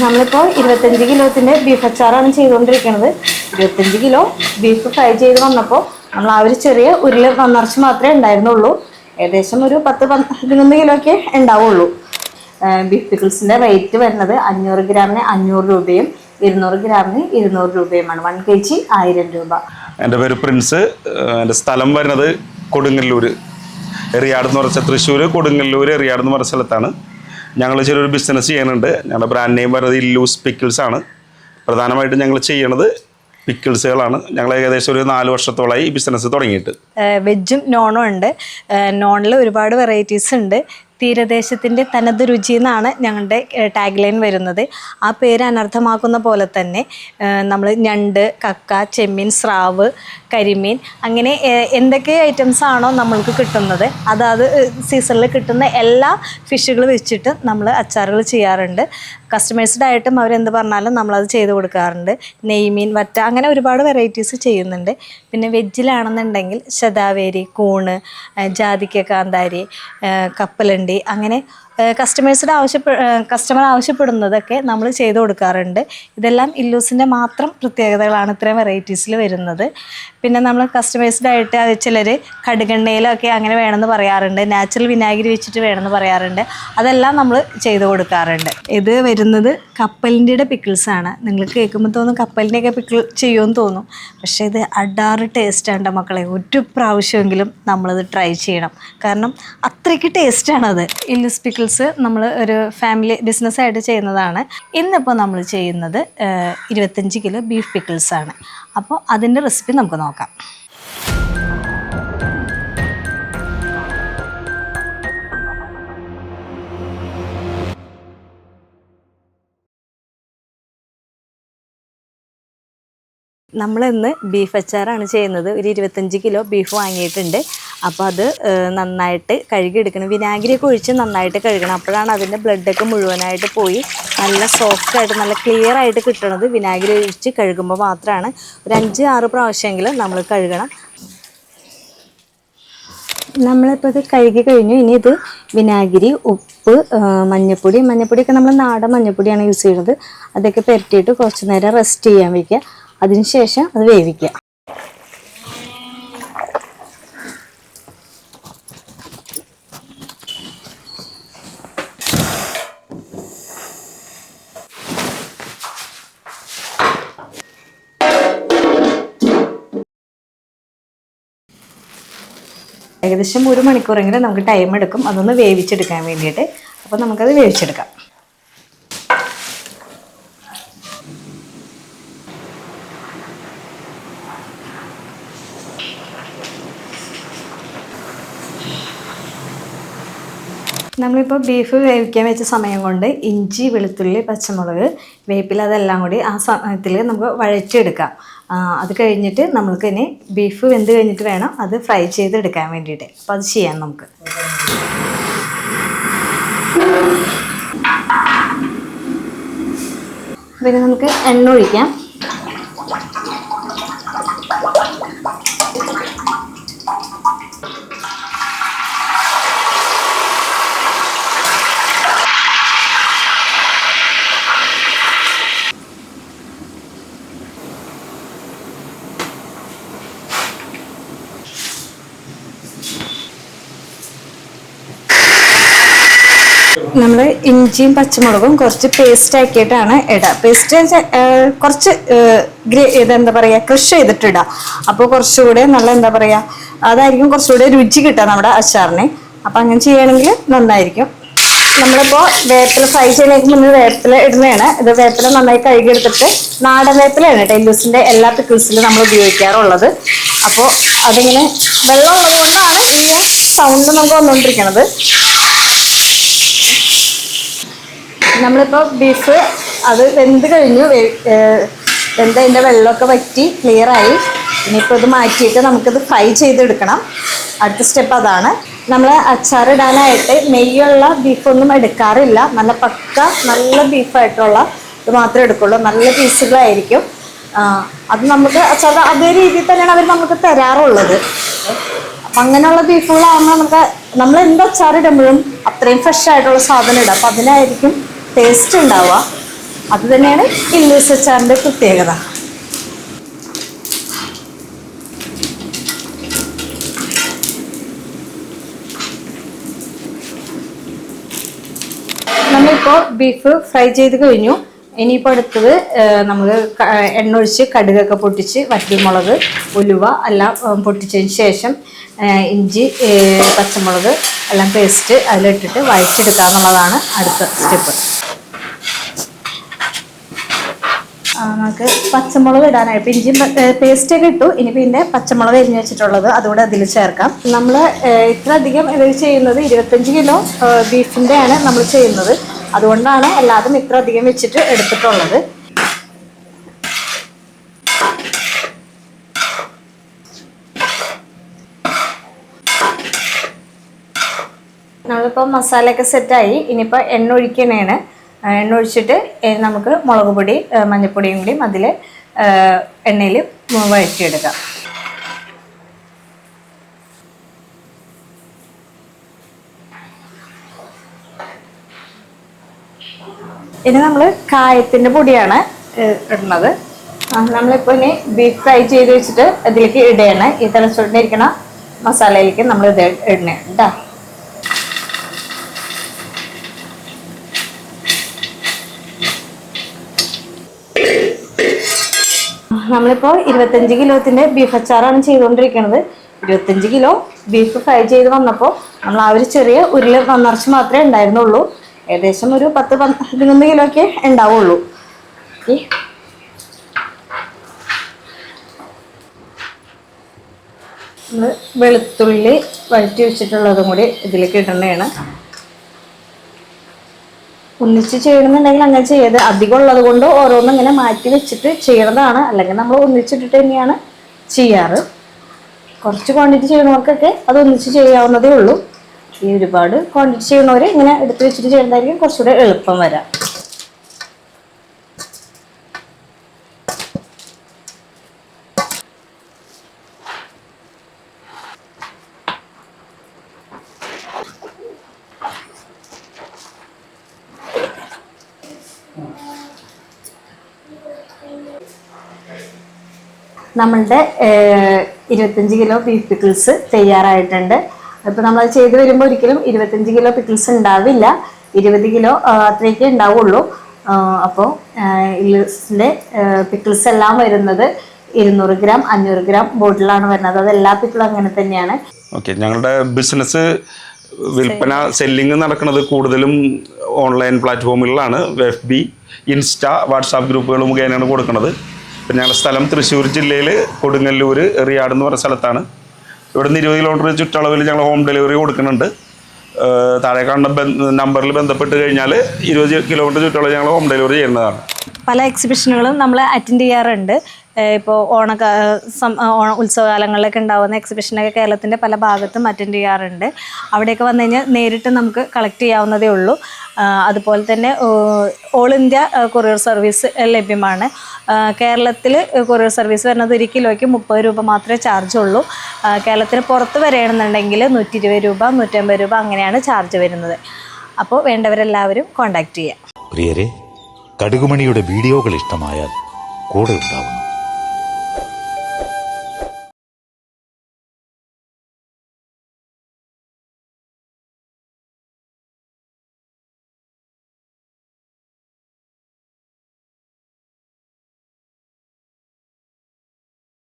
നമ്മളിപ്പോൾ ഇരുപത്തഞ്ച് കിലോത്തിന്റെ ബീഫ് അച്ചാറാണ് ചെയ്തുകൊണ്ടിരിക്കുന്നത്. ഇരുപത്തഞ്ച് കിലോ ബീഫ് ഫ്രൈ ചെയ്ത് വന്നപ്പോൾ നമ്മൾ ആ ഒരു ചെറിയ ഉരുൾ വന്നറച്ച് മാത്രമേ ഉണ്ടായിരുന്നുള്ളൂ. ഏകദേശം ഒരു പത്ത് പതിനൊന്ന് കിലോ ഒക്കെ ഉണ്ടാവുള്ളൂ ബീഫ് പിക്കിൾസിന്റെ റേറ്റ് വരുന്നത് അഞ്ഞൂറ് ഗ്രാമിന് അഞ്ഞൂറ് രൂപയും ഇരുന്നൂറ് ഗ്രാമിന് ഇരുന്നൂറ് രൂപയുമാണ്. വൺ കെ ജി ആയിരം രൂപ. എന്റെ പേര് പ്രിൻസ്. എന്റെ സ്ഥലം വരുന്നത് കൊടുങ്ങല്ലൂർ എറിയാട് എന്ന് പറഞ്ഞ തൃശ്ശൂർ കൊടുങ്ങല്ലൂർ എറിയാട് എന്ന് പറഞ്ഞ സ്ഥലത്താണ്. ഞങ്ങൾ ചെറിയൊരു ബിസിനസ് ചെയ്യുന്നുണ്ട്. ഞങ്ങളുടെ ബ്രാൻഡ് നെയിം വരുന്നത് ഇല്ലൂസ് പിക്കിൾസ് ആണ്. പ്രധാനമായിട്ടും ഞങ്ങൾ ചെയ്യണത് പിക്കിൾസുകളാണ് ഞങ്ങൾ ഏകദേശം ഒരു നാല് വർഷത്തോളമായി ബിസിനസ് തുടങ്ങിയിട്ട്. വെജും നോണും ഉണ്ട്. നോണിൽ ഒരുപാട് വെറൈറ്റീസ് ഉണ്ട്. തീരദേശത്തിന്റെ തനത് രുചി എന്നാണ് ഞങ്ങളുടെ ടാഗ് ലൈൻ വരുന്നത്. ആ പേര് അനർത്ഥമാക്കുന്ന പോലെ തന്നെ നമ്മൾ ഞണ്ട് കക്ക ചെമ്മീൻ സ്രാവ് കരിമീൻ അങ്ങനെ എന്തൊക്കെ ഐറ്റംസ് ആണോ നമ്മൾക്ക് കിട്ടുന്നത് അതാത് സീസണിൽ കിട്ടുന്ന എല്ലാ ഫിഷുകൾ വെച്ചിട്ട് നമ്മൾ അച്ചാറുകൾ ചെയ്യാറുണ്ട്. കസ്റ്റമേഴ്സ്ഡ് ആയിട്ടും അവരെന്ത് പറഞ്ഞാലും നമ്മളത് ചെയ്ത് കൊടുക്കാറുണ്ട്. നെയ്മീൻ വറ്റ അങ്ങനെ ഒരുപാട് വെറൈറ്റീസ് ചെയ്യുന്നുണ്ട്. പിന്നെ വെജിലാണെന്നുണ്ടെങ്കിൽ ശതാവേരി കൂണ് ജാതിക്ക കാന്താരി കപ്പലണ്ടി അങ്ങനെ കസ്റ്റമേഴ്സിന്റെ ആവശ്യപ്പെ കസ്റ്റമർ ആവശ്യപ്പെടുന്നതൊക്കെ നമ്മൾ ചെയ്തു കൊടുക്കാറുണ്ട്. ഇതെല്ലാം ഇല്ലൂസിന്റെ മാത്രം പ്രത്യേകതകളാണ് ഇത്രയും വെറൈറ്റീസിൽ വരുന്നത്. പിന്നെ നമ്മൾ കസ്റ്റമൈസ്ഡ് ആയിട്ട് അത് ചിലർ കടുകെണ്ണയിലൊക്കെ അങ്ങനെ വേണമെന്ന് പറയാറുണ്ട്. നാച്ചുറൽ വിനാഗിരി വെച്ചിട്ട് വേണമെന്ന് പറയാറുണ്ട്. അതെല്ലാം നമ്മൾ ചെയ്തു കൊടുക്കാറുണ്ട്. ഇത് വരുന്നത് കപ്പലിന്റെ പിക്കിൾസാണ് നിങ്ങൾ കേൾക്കുമ്പോൾ തോന്നും കപ്പലിന്റെയൊക്കെ പിക്കിൾ ചെയ്യുമെന്ന് തോന്നും. പക്ഷേ ഇത് അഡാറ് ടേസ്റ്റാണ് മക്കളെ. ഒരു പ്രാവശ്യമെങ്കിലും നമ്മളത് ട്രൈ ചെയ്യണം. കാരണം അത്രയ്ക്ക് ടേസ്റ്റാണത് ഇല്ലൂസ് പിക്കിൾസ് നമ്മൾ ഒരു ഫാമിലി ബിസിനസ്സായിട്ട് ചെയ്യുന്നതാണ്. ഇന്നിപ്പോൾ നമ്മൾ ചെയ്യുന്നത് ഇരുപത്തഞ്ച് കിലോ ബീഫ് പിക്കിൾസ് ആണ്. അപ്പോൾ അതിന്റെ റെസിപ്പി നമുക്ക് നോക്കാം. നമ്മളിന്ന് ബീഫ് അച്ചാറാണ് ചെയ്യുന്നത്. ഒരു ഇരുപത്തഞ്ച് കിലോ ബീഫ് വാങ്ങിയിട്ടുണ്ട്. അപ്പോൾ അത് നന്നായിട്ട് കഴുകിയെടുക്കണം. വിനാഗിരിയൊക്കെ ഒഴിച്ച് നന്നായിട്ട് കഴുകണം. അപ്പോഴാണ് അതിന്റെ ബ്ലഡൊക്കെ മുഴുവനായിട്ട് പോയി നല്ല സോഫ്റ്റ് ആയിട്ട് നല്ല ക്ലിയർ ആയിട്ട് കിട്ടണത് വിനാഗിരി ഒഴിച്ച് കഴുകുമ്പോൾ മാത്രമാണ് ഒരു അഞ്ച് ആറ് പ്രാവശ്യമെങ്കിലും നമ്മൾ കഴുകണം. നമ്മളിപ്പോൾ ഇത് കഴുകി കഴിഞ്ഞു. ഇനി ഇത് വിനാഗിരി ഉപ്പ് മഞ്ഞപ്പൊടി മഞ്ഞപ്പൊടിയൊക്കെ നമ്മൾ നാടൻ മഞ്ഞപ്പൊടിയാണ് യൂസ് ചെയ്യുന്നത്. അതൊക്കെ പുരട്ടിയിട്ട് കുറച്ച് നേരം റെസ്റ്റ് ചെയ്യാൻ വയ്ക്കുക അതിനുശേഷം അത് വേവിക്കുക. ഏകദേശം ഒരു മണിക്കൂറെങ്കിലും നമുക്ക് ടൈം എടുക്കും. അതൊന്ന് വേവിച്ചെടുക്കാൻ വേണ്ടിയിട്ട്. അപ്പോൾ നമുക്കത് വേവിച്ചെടുക്കാം. നമ്മളിപ്പോൾ ബീഫ് വേവിക്കാൻ വെച്ച സമയം കൊണ്ട് ഇഞ്ചി വെളുത്തുള്ളി പച്ചമുളക് വേപ്പില അതെല്ലാം കൂടി ആ സമയത്തിൽ നമുക്ക് വഴറ്റിയെടുക്കാം. അത് കഴിഞ്ഞിട്ട് നമ്മൾക്ക് ഇനി ബീഫ് വെന്ത് കഴിഞ്ഞിട്ട് വേണം അത് ഫ്രൈ ചെയ്തെടുക്കാൻ വേണ്ടിയിട്ട്. അപ്പോൾ അത് ചെയ്യാം നമുക്ക്. പിന്നെ നമുക്ക് എണ്ണ ഒഴിക്കാം. നമ്മൾ ഇഞ്ചിയും പച്ചമുളകും കുറച്ച് പേസ്റ്റ് ആക്കിയിട്ടാണ് ഇടുക പേസ്റ്റ് കുറച്ച് എന്താ പറയുക ക്രഷ് ചെയ്തിട്ടിടുക അപ്പോൾ കുറച്ചുകൂടെ നല്ല എന്താ പറയുക അതായിരിക്കും കുറച്ചുകൂടെ രുചി കിട്ടുക നമ്മുടെ അച്ചാറിനെ. അപ്പം അങ്ങനെ ചെയ്യുകയാണെങ്കിൽ നന്നായിരിക്കും. നമ്മളിപ്പോൾ വേപ്പില ഫ്രൈ ചെയ്യുന്നതിന് മുന്നേ വേപ്പില ഇടുന്നതാണ്. ഇത് വേപ്പില നന്നായി കഴുകിയെടുത്തിട്ട് നാടൻ വേപ്പിലയാണ് ടെല്ലൂസിന്റെ എല്ലാ പിക്കിൾസിലും നമ്മൾ ഉപയോഗിക്കാറുള്ളത്. അപ്പോൾ അതിങ്ങനെ വെള്ളം ഉള്ളത് കൊണ്ടാണ് ഇങ്ങനെ സൗണ്ട് നമുക്ക് വന്നുകൊണ്ടിരിക്കുന്നത് നമ്മളിപ്പോൾ ബീഫ് അത് വെന്ത് കഴിഞ്ഞു. വെന്ത് അതിന്റെ വെള്ളമൊക്കെ വറ്റി ക്ലിയറായി ഇനിയിപ്പോൾ ഇത് മാറ്റിയിട്ട് നമുക്കിത് ഫ്രൈ ചെയ്തെടുക്കണം. അടുത്ത സ്റ്റെപ്പ് അതാണ്. നമ്മൾ അച്ചാറിടാനായിട്ട് നെയ്യുള്ള ബീഫൊന്നും എടുക്കാറില്ല. നല്ല പക്ക നല്ല ബീഫായിട്ടുള്ള ഇത് മാത്രമേ എടുക്കുള്ളൂ. നല്ല പീസുകളായിരിക്കും അത് നമുക്ക് അച്ചാർ അതേ രീതിയിൽ തന്നെയാണ് അവർ നമുക്ക് തരാറുള്ളത്. അപ്പം അങ്ങനെയുള്ള ബീഫുകളാകുമ്പോൾ നമുക്ക് നമ്മൾ എന്ത് അച്ചാറിടുമ്പോഴും അത്രയും ഫ്രഷ് ആയിട്ടുള്ള സാധനം ഇടാം. അപ്പം അതിനായിരിക്കും ടേസ്റ്റ് ഉണ്ടാവുക. അത് തന്നെയാണ് ഇല്ലൂസ് അച്ചാറിന്റെ പ്രത്യേകത. നമ്മളിപ്പോൾ ബീഫ് ഫ്രൈ ചെയ്ത് കഴിഞ്ഞു. ഇനിയിപ്പോൾ അടുത്തത് നമ്മൾ എണ്ണ ഒഴിച്ച് കടുകൊക്കെ പൊട്ടിച്ച് വറ്റൽമുളക് ഉലുവ എല്ലാം പൊട്ടിച്ചതിന് ശേഷം ഇഞ്ചി പച്ചമുളക് എല്ലാം പേസ്റ്റ് അതിലിട്ടിട്ട് വഴറ്റിയെടുക്കുക എന്നുള്ളതാണ് അടുത്ത സ്റ്റെപ്പ്. നമുക്ക് പച്ചമുളക് ഇടാനായി. ഇപ്പം ഇഞ്ചി പേസ്റ്റ് ഒക്കെ ഇട്ടു. ഇനി പിന്നെ പച്ചമുളക് എരിഞ്ഞ് വെച്ചിട്ടുള്ളത് അതുകൂടെ അതിൽ ചേർക്കാം. നമ്മൾ ഇത്ര അധികം ഇതിൽ ചെയ്യുന്നത് ഇരുപത്തഞ്ച് കിലോ ബീഫിന്റെ ആണ് നമ്മൾ ചെയ്യുന്നത്. അതുകൊണ്ടാണ് എല്ലാതും ഇത്ര അധികം വെച്ചിട്ട് എടുത്തിട്ടുള്ളത്. നമ്മളിപ്പോൾ മസാലയൊക്കെ സെറ്റായി. ഇനിയിപ്പോൾ എണ്ണ ഒഴിക്കണേണ്. എണ്ണ ഒഴിച്ചിട്ട് നമുക്ക് മുളക് പൊടി മഞ്ഞൾപ്പൊടിയും കൂടി അതിൽ എണ്ണയിൽ വഴറ്റിയെടുക്കാം. ഇനി നമ്മൾ കായത്തിന്റെ പൊടിയാണ് ഇടുന്നത്. നമ്മളിപ്പോൾ ഇനി ബീഫ് ഫ്രൈ ചെയ്ത് വെച്ചിട്ട് അതിലേക്ക് ഇടുകയാണ് ഈ തിളച്ചോണ്ടിരിക്കണ മസാലയിലേക്ക് നമ്മൾ ഇത് ഇടണേ കേട്ടോ നമ്മളിപ്പോൾ ഇരുപത്തഞ്ച് കിലോത്തിന്റെ ബീഫ് അച്ചാറാണ് ചെയ്തുകൊണ്ടിരിക്കുന്നത് ഇരുപത്തഞ്ച് കിലോ ബീഫ് ഫ്രൈ ചെയ്ത് വന്നപ്പോൾ നമ്മൾ ആ ഒരു ചെറിയ ഉരുള നന്നറച്ച് മാത്രമേ ഉണ്ടായിരുന്നുള്ളൂ. ഏകദേശം ഒരു പത്ത് പതിനൊന്ന് കിലോ ഒക്കെ ഉണ്ടാവുള്ളൂ. വെളുത്തുള്ളി വഴറ്റി വെച്ചിട്ടുള്ളതും കൂടി ഇതിലേക്ക് ഇടേണ്ടതാണ് ഒന്നിച്ച് ചെയ്യണമെന്നുണ്ടെങ്കിൽ അങ്ങനെ ചെയ്ത് അധികം ഉള്ളത് കൊണ്ട് ഓരോന്നും ഇങ്ങനെ മാറ്റി വെച്ചിട്ട് ചെയ്യണതാണ്. അല്ലെങ്കിൽ നമ്മൾ ഒന്നിച്ചിട്ടിട്ട് തന്നെയാണ് ചെയ്യാറ്. കുറച്ച് ക്വാണ്ടിറ്റി ചെയ്യണവർക്കൊക്കെ അത് ഒന്നിച്ച് ചെയ്യാവുന്നതേ ഉള്ളൂ. ഈ ഒരുപാട് ക്വാണ്ടിറ്റി ചെയ്യണവർ ഇങ്ങനെ എടുത്ത് വെച്ചിട്ട് ചെയ്യുന്നതായിരിക്കും കുറച്ചുകൂടെ എളുപ്പം വരാം. നമ്മളുടെ ഇരുപത്തഞ്ച് കിലോ ബീഫ് പിക്കിൾസ് തയ്യാറായിട്ടുണ്ട്. അപ്പോൾ നമ്മൾ ചെയ്ത് വരുമ്പോൾ ഒരിക്കലും ഇരുപത്തഞ്ച് കിലോ പിക്കിൾസ് ഉണ്ടാവില്ല. ഇരുപത് കിലോ അത്രയൊക്കെ ഉണ്ടാവുള്ളൂ. അപ്പോൾ ഇതിന്റെ പിക്കിൾസ് എല്ലാം വരുന്നത് ഇരുന്നൂറ് ഗ്രാം അഞ്ഞൂറ് ഗ്രാം ബോട്ടിലാണ് വരുന്നത്. അത് എല്ലാ പിക്കിളും അങ്ങനെ തന്നെയാണ്. ഓക്കെ ഞങ്ങളുടെ ബിസിനസ് വിൽപ്പന സെല്ലിംഗ് നടക്കുന്നത് കൂടുതലും ഓൺലൈൻ പ്ലാറ്റ്ഫോമുകളിലാണ്. എഫ് ബി ഇൻസ്റ്റ വാട്സാപ്പ് ഗ്രൂപ്പുകൾ മുഖേനയാണ് കൊടുക്കുന്നത്. പിന്നെ ഞങ്ങളുടെ സ്ഥലം തൃശ്ശൂർ ജില്ലയിൽ കൊടുങ്ങല്ലൂർ എറിയാട് എന്ന് പറഞ്ഞ സ്ഥലത്താണ്. ഇവിടെ നിന്ന് ഇരുപത് കിലോമീറ്റർ ചുറ്റളവിൽ ഞങ്ങൾ ഹോം ഡെലിവറി കൊടുക്കുന്നുണ്ട്. താഴെ കാണുന്ന നമ്പറിൽ ബന്ധപ്പെട്ട് കഴിഞ്ഞാൽ ഇരുപത് കിലോമീറ്റർ ചുറ്റളവിൽ ഞങ്ങൾ ഹോം ഡെലിവറി ചെയ്യുന്നതാണ്. പല എക്സിബിഷനുകളും നമ്മൾ അറ്റൻഡ് ചെയ്യാറുണ്ട്. ഇപ്പോൾ ഓണ ഓണ ഉത്സവകാലങ്ങളിലൊക്കെ ഉണ്ടാകുന്ന എക്സിബിഷനൊക്കെ കേരളത്തിന്റെ പല ഭാഗത്തും അറ്റൻഡ് ചെയ്യാറുണ്ട്. അവിടെയൊക്കെ വന്നു കഴിഞ്ഞാൽ നേരിട്ട് നമുക്ക് കളക്ട് ചെയ്യാവുന്നതേ ഉള്ളൂ. അതുപോലെ തന്നെ ഓൾ ഇന്ത്യ കൊറിയർ സർവീസ് ലഭ്യമാണ്. കേരളത്തിൽ കൊറിയർ സർവീസ് വരുന്നത് ഒരു കിലോയ്ക്ക് മുപ്പത് രൂപ മാത്രമേ ചാർജ് ഉള്ളൂ. കേരളത്തിന് പുറത്ത് വരികയാണെന്നുണ്ടെങ്കിൽ നൂറ്റി ഇരുപത് രൂപ നൂറ്റമ്പത് രൂപ അങ്ങനെയാണ് ചാർജ് വരുന്നത്. അപ്പോൾ വേണ്ടവരെല്ലാവരും കോൺടാക്റ്റ് ചെയ്യാം. പ്രിയരെ കടുകുമണിയുടെ വീഡിയോകൾ ഇഷ്ടമായാൽ കൂടെ ഉണ്ടാവുന്നു